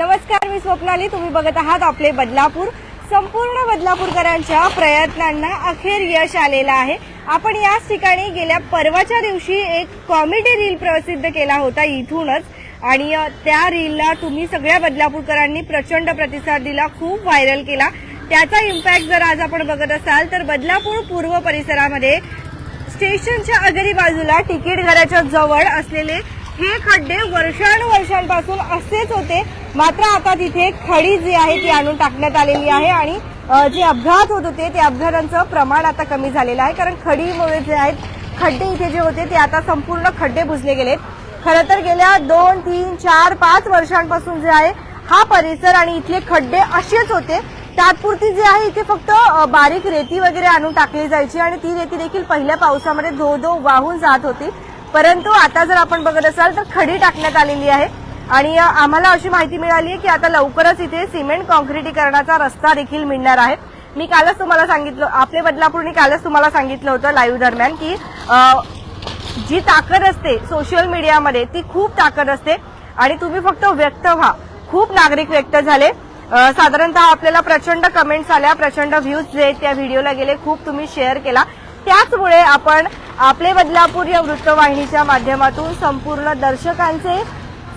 नमस्कार मी स्वप्नाली. तुम्ही बघत आहात आपले बदलापूर. संपूर्ण बदलापूरकरांच्या प्रयत्नांना अखेर यश आलेलं आहे. आपण याच ठिकाणी गेल्या परवाच्या दिवशी एक कॉमेडी रील प्रसिद्ध केला होता इथूनच. आणि त्या रीलला तुम्ही सगळ्या बदलापूरकरांनी प्रचंड प्रतिसाद दिला खूप व्हायरल केला. त्याचा इम्पॅक्ट जर आज आपण बघत असाल तर बदलापूर पूर्व परिसरामध्ये स्टेशनच्या अगदी बाजूला तिकीट घराच्या जवळ असलेले हे खड्डे वर्षानुवर्षांपासून असेच होते. मात्र आता तिथे खडी जी आहे ती आणून टाकण्यात आलेली आहे आणि जे अपघात होत होते ते अपघातांचं प्रमाण आता कमी झालेलं आहे. कारण खडीमुळे जे आहेत खड्डे इथे जे होते ते आता संपूर्ण खड्डे बुजले गेलेत. खरं तर गेल्या दोन तीन चार पाच वर्षांपासून जे आहे हा परिसर आणि इथले खड्डे असेच होते. तात्पुरती जे आहे इथे फक्त बारीक रेती वगैरे आणून टाकली जायची आणि ती रेती देखील पहिल्या पावसामध्ये धो धो वाहून जात होती. परंतु आता जर आपण बघत असाल तर खडी टाकण्यात आलेली आहे. आणि आम्हाला अशी माहिती मिळाली की आता लवकरच इथे सिमेंट कॉन्क्रिटीकरणाचा रस्ता देखील मिळणार आहे. मी कालच तुम्हाला सांगितलं आपले बदलापूरने कालच तुम्हाला सांगितलं होतं लाईव्ह दरम्यान की जी ताकद असते सोशल मीडियामध्ये ती खूप ताकद असते. आणि तुम्ही फक्त व्यक्त व्हा. खूप नागरिक व्यक्त झाले. साधारणतः आपल्याला प्रचंड कमेंट्स आल्या प्रचंड व्ह्यूज जे आहेत त्या व्हिडिओला गेले खूप तुम्ही शेअर केला. त्याचमुळे आपण आपले बदलापूर या वृत्तवाहिनीच्या माध्यमातून संपूर्ण दर्शकांचे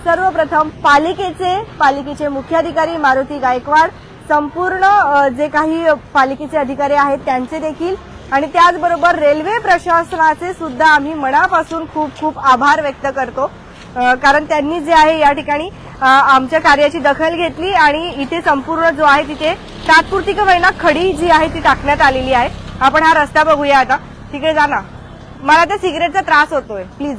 सर्वप्रथम पालिकेचे पालिकेचे मुख्याधिकारी मारुती गायकवाड संपूर्ण जे काही पालिकेचे अधिकारी आहेत त्यांचे देखील. आणि त्याचबरोबर रेल्वे प्रशासनाचे सुद्धा आम्ही मनापासून खूप खूप आभार व्यक्त करतो. कारण त्यांनी जे आहे या ठिकाणी आमच्या कार्याची दखल घेतली आणि इथे संपूर्ण जो आहे तिथे तात्पुरती का होईना खडी जी आहे ती टाकण्यात आलेली आहे. आपण हा रस्ता बघूया आता. तिकडे जा ना. मला त्या सिगरेटचा त्रास होतोय. प्लीज.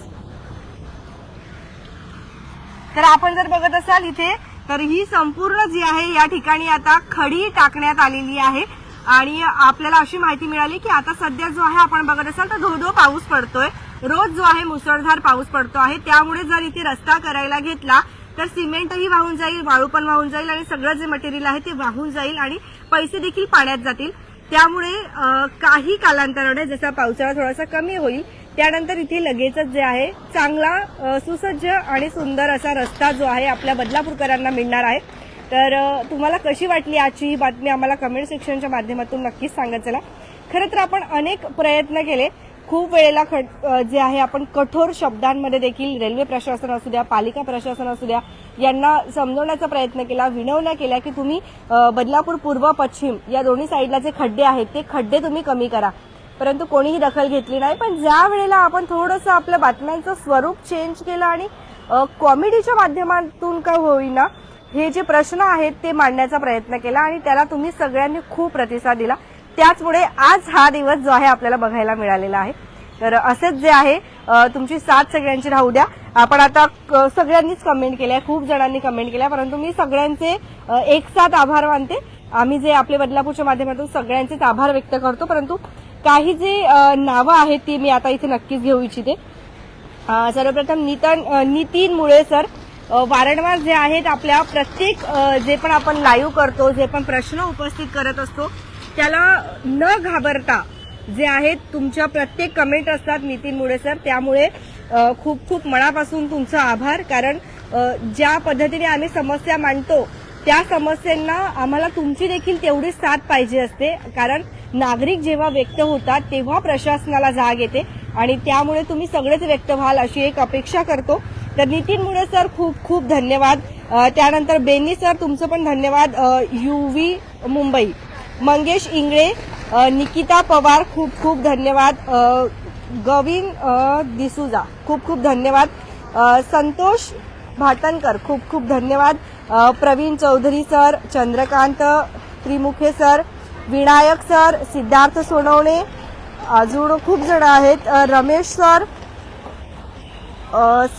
तर आपण जर बघत असाल इथे तर ही संपूर्ण जी आहे या ठिकाणी आता खडी टाकण्यात आलेली आहे. आणि आपल्याला अशी माहिती मिळाली की आता सध्या जो आहे आपण बघत असाल तर धो धो पाऊस पडतोय. रोज जो आहे मुसळधार पाऊस पडतो आहे. त्यामुळे जर इथे रस्ता करायला घेतला तर सिमेंटही वाहून जाईल वाळू पण वाहून जाईल आणि सगळं जे मटेरियल आहे ते वाहून जाईल आणि पैसे देखील पाण्यात जातील. त्यामुळे काही कालांतराने जसा पावसाळा थोडासा कमी होईल त्यानंतर इथे लगेचच जे आहे चांगला सुसज्ज आणि सुंदर असा रस्ता जो आहे आपल्या बदलापूरकरांना मिळणार आहे. तर तुम्हाला कशी वाटली आजची ही बातमी आम्हाला कमेंट सेक्शनच्या माध्यमातून नक्कीच सांगत चला. खरं तर आपण अनेक प्रयत्न केले. खूप वेळेला जे आहे आपण कठोर शब्दांमध्ये देखील रेल्वे प्रशासन असू द्या पालिका प्रशासन असू द्या यांना समजवण्याचा प्रयत्न केला विनवण्या केल्या की तुम्ही बदलापूर पूर्व पश्चिम या दोन्ही साईडला जे खड्डे आहेत ते खड्डे तुम्ही कमी करा. परंतु कोणीही दखल घेतली नाही. पण ज्या वेळेला आपण थोडंसं आपल्या बातम्यांचं स्वरूप चेंज केलं आणि कॉमेडीच्या माध्यमातून का होईना हे जे प्रश्न आहेत ते मांडण्याचा प्रयत्न केला आणि त्याला तुम्ही सगळ्यांनी खूप प्रतिसाद दिला. त्याचमुळे आज हा दिवस जो आहे आपल्याला बघायला मिळालेला आहे. तर असेच जे आहे तुमची साथ सगळ्यांची राहू द्या. आपण आता क- सगळ्यांनीच कमेंट केल्या खूप जणांनी कमेंट केल्या परंतु मी सगळ्यांचे एक साथ आभार मानते. आम्ही जे आपले बदलापूरच्या माध्यमातून सगळ्यांचेच आभार व्यक्त करतो परंतु काही जे नावं आहेत ती मी आता इथे नक्कीच घेऊ इच्छिते. सर्वप्रथम नितन नितीन मुळे सर वारंवार जे आहेत आपल्या प्रत्येक जे पण आपण लाईव्ह करतो जे पण प्रश्न उपस्थित करत असतो त्याला न घाबरता जे आहेत तुमच्या प्रत्येक कमेंट असतात नितीन मुळे सर. त्यामुळे खूप खूप मनापासून तुमचा आभार. कारण ज्या पद्धतीने आम्ही समस्या मांडतो त्या समस्यांना आम्हाला तुमची देखील तेवढी साथ पाहिजे असते. कारण नागरिक जेव्हा व्यक्त होतात तेव्हा प्रशासनाला जाग येते. आणि त्यामुळे तुम्ही सगळेच व्यक्त व्हाल अशी एक अपेक्षा करतो. तर नितीन मुळे सर खूप खूप धन्यवाद. त्यानंतर बेनी सर तुमचं पण धन्यवाद. युवी मुंबई. मंगेश इंगळे निकिता पवार खूप खूप धन्यवाद. गविन दिसुजा खूप खूप धन्यवाद. संतोष भाटणकर खूप खूप धन्यवाद. Praveen Chaudhari sir Chandrakant Trimukhe sir Vinayak sir Siddharth Sonawane अजून खूप जण आहेत. रमेश सर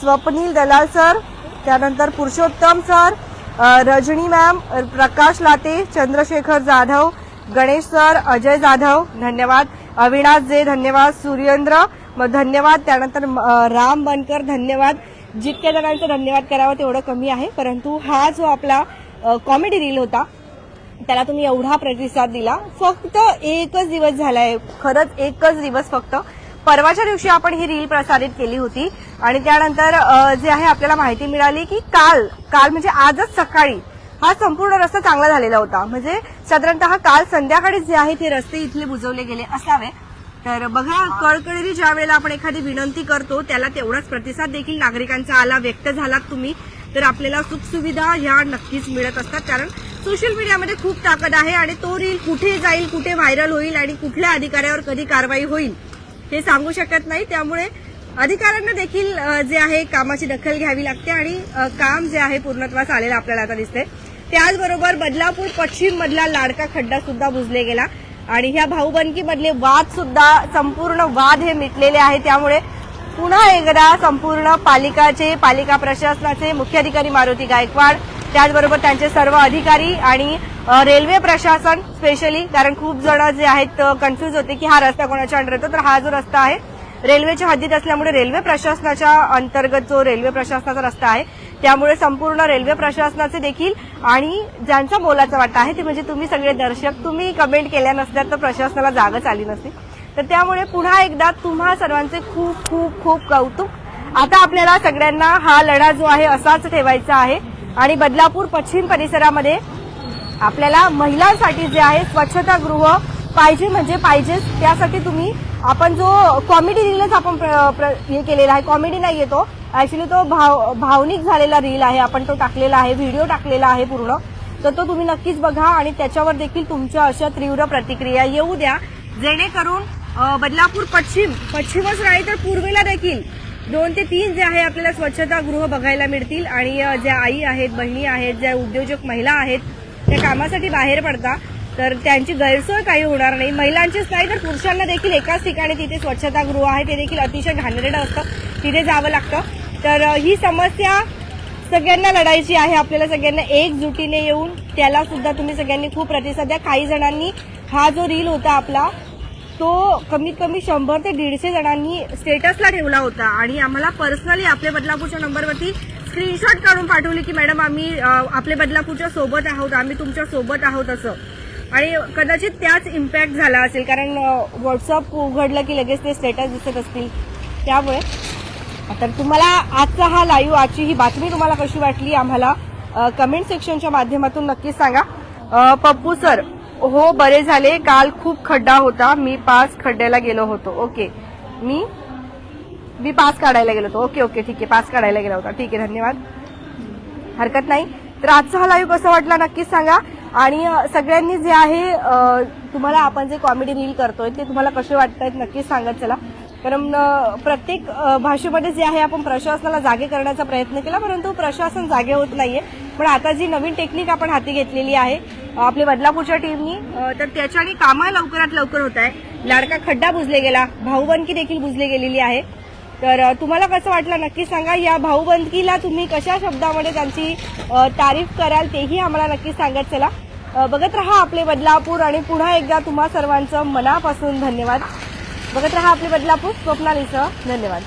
स्वप्नील दलाल सर त्यानंतर Purushottam sir Rajani ma'am Prakash Late Chandrashekhar Jadhav Ganesh sir Ajay Jadhav धन्यवाद. अविनाश जे धन्यवाद. सुरेंद्र मग धन्यवाद. त्यानंतर म- राम बनकर धन्यवाद. जितक्या जणांचं धन्यवाद करावं तेवढं कमी आहे परंतु हा जो आपला कॉमेडी रील होता त्याला तुम्ही एवढा प्रतिसाद दिला. फक्त एकच दिवस झालाय. खरंच एकच दिवस फक्त. परवाच्या दिवशी आपण ही रील प्रसारित केली होती. आणि त्यानंतर जे आहे आपल्याला माहिती मिळाली की काल काल म्हणजे आजच सकाळी हा संपूर्ण रस्ता चांगला झालेला होता. म्हणजे साधारणतः काल संध्याकाळी जे आहे ते रस्ते इथले बुजवले गेले असावे. तर बघा कळकळीने ज्या वेळेला आपण एखादी विनंती करतो त्याला तेवढाच प्रतिसाद देखील नागरिकांचा आला व्यक्त झालात तुम्ही. तर आपल्याला सुखसुविधा ह्या नक्कीच मिळत असतात. कारण सोशल मीडियामध्ये खूप ताकद आहे आणि तो रील कुठे जाईल कुठे व्हायरल होईल आणि कुठल्या अधिकाऱ्यावर कधी कारवाई होईल हे सांगू शकत नाही. त्यामुळे अधिकाऱ्यांना देखील जे आहे कामाची दखल घ्यावी लागते आणि काम जे आहे पूर्णत्वास आलेलं आपल्याला आता दिसते त्याचबरोबर बदलापूर पश्चिम मधला लाडका खड्डा सुद्धा बुजले गेला आणि ह्या भाऊबंदकीमधले वाद सुद्धा संपूर्ण वाद हे मिटलेले आहे. त्यामुळे पुन्हा एकदा संपूर्ण पालिकाचे पालिका प्रशासनाचे मुख्याधिकारी मारुती गायकवाड त्याचबरोबर त्यांचे सर्व अधिकारी आणि रेल्वे प्रशासन स्पेशली कारण खूप जण जे आहेत कन्फ्यूज होते की हा रस्ता कोणाच्या अंडर येतो. तर हा जो रस्ता आहे रेल्वेच्या हद्दीत असल्यामुळे रेल्वे प्रशासनाच्या अंतर्गत जो रेल्वे प्रशासनाचा रस्ता आहे त्यामुळे संपूर्ण रेल्वे प्रशासनाचे देखील आणि ज्यांचा मोलाचा वाटा आहे ते म्हणजे तुम्ही सगळे दर्शक तुम्ही कमेंट केल्या नसल्या तर प्रशासनाला जागच आली नसती. तर त्यामुळे पुन्हा एकदा तुम्हा सर्वांचे खूप खूप खूप कौतुक. आता आपल्याला सगळ्यांना हा लढा जो आहे असाच ठेवायचा आहे. आणि बदलापूर पश्चिम परिसरामध्ये आपल्याला महिलांसाठी जे आहे स्वच्छतागृह पाहिजे म्हणजे पाहिजेच. त्यासाठी तुम्ही आपण जो कॉमेडी रीलच आपण प्र- प्र- हे केलेला आहे कॉमेडी नाही येतो ऍक्च्युली तो भाव भावनिक झालेला रील आहे. आपण तो टाकलेला आहे व्हिडिओ टाकलेला आहे पूर्ण. तर तो तुम्ही नक्कीच बघा आणि त्याच्यावर देखील तुमच्या अशा तीव्र प्रतिक्रिया येऊ द्या. जेणेकरून बदलापूर पश्चिम पश्चिमच नाही तर पूर्वेला देखील दोन ते तीन जे आहे आपल्याला स्वच्छतागृह बघायला मिळतील आणि ज्या आई आहेत बहिणी आहेत ज्या उद्योजक महिला आहेत त्या कामासाठी बाहेर पडतात तर त्यांची गैरसोय काही होणार नाही. महिलांचीच नाही तर पुरुषांना देखील एकाच ठिकाणी तिथे स्वच्छतागृह आहे ते देखील अतिशय घाणेरडं असतं तिथे जावं लागतं. तर ही समस्या सगळ्यांना लढायची आहे आपल्याला सगळ्यांना एकजुटीने येऊन त्याला सुद्धा तुम्ही सगळ्यांनी खूप प्रतिसाद द्या. काही जणांनी हा जो रील होता आपला तो कमीत कमी शंभर ते दीडशे जणांनी स्टेटसला ठेवला होता आणि आम्हाला पर्सनली आपल्या बदलापूरच्या नंबरवरती स्क्रीनशॉट काढून पाठवली की मॅडम आम्ही आपल्या बदलापूरच्या सोबत आहोत आम्ही तुमच्यासोबत आहोत असं. आणि कदाचित त्याच इम्पॅक्ट झाला असेल कारण व्हॉट्सअप उघडलं की लगेच ते स्टेटस दिसत असतील. त्यामुळे तर तुम्हाला आजचा हा लाईव्ह आजची ही बातमी तुम्हाला कशी वाटली आम्हाला कमेंट सेक्शनच्या माध्यमातून नक्कीच सांगा. पप्पू सर हो बरे झाले. काल खूप खड्डा होता. मी पास खड्ड्याला गेलो होतो. ओके. मी? मी पास काढायला गेलो होतो. ओके ओके ठीक आहे. पास काढायला गेला होता. ठीक आहे धन्यवाद. हरकत नाही. तर आजचा हा लाईव्ह कसा वाटला नक्कीच सांगा. आणि सगळ्यांनी जे आहे तुम्हाला आपण जे कॉमेडी रील करतोय ते तुम्हाला कसे वाटतायत नक्कीच सांगत चला. कारण प्रत्येक भाषेमध्ये जे आहे आपण प्रशासनाला जागे करण्याचा प्रयत्न केला परंतु प्रशासन जागे होत नाहीये. पण आता जी नवीन टेक्निक आपण हाती घेतलेली आहे अ, आपल्या बदलापूरच्या टीमनी तर त्याच्याने कामं लवकरात लवकर होत आहे. लाडका खड्डा बुजले गेला भाऊबंदकी देखील बुजली गेलेली आहे. तर तुम्हाला कसं वाटलं नक्की सांगा या भाऊबंदकीला तुम्ही कशा शब्दामध्ये त्यांची तारीफ कराल तेही आम्हाला नक्की सांगत चला. बघत रहा आपले बदलापूर आणि पुन्हा एकदा तुम्हा सर्वांचं मनापासून धन्यवाद. बघत रहा आपले बदलापूर स्वप्नालीसह धन्यवाद.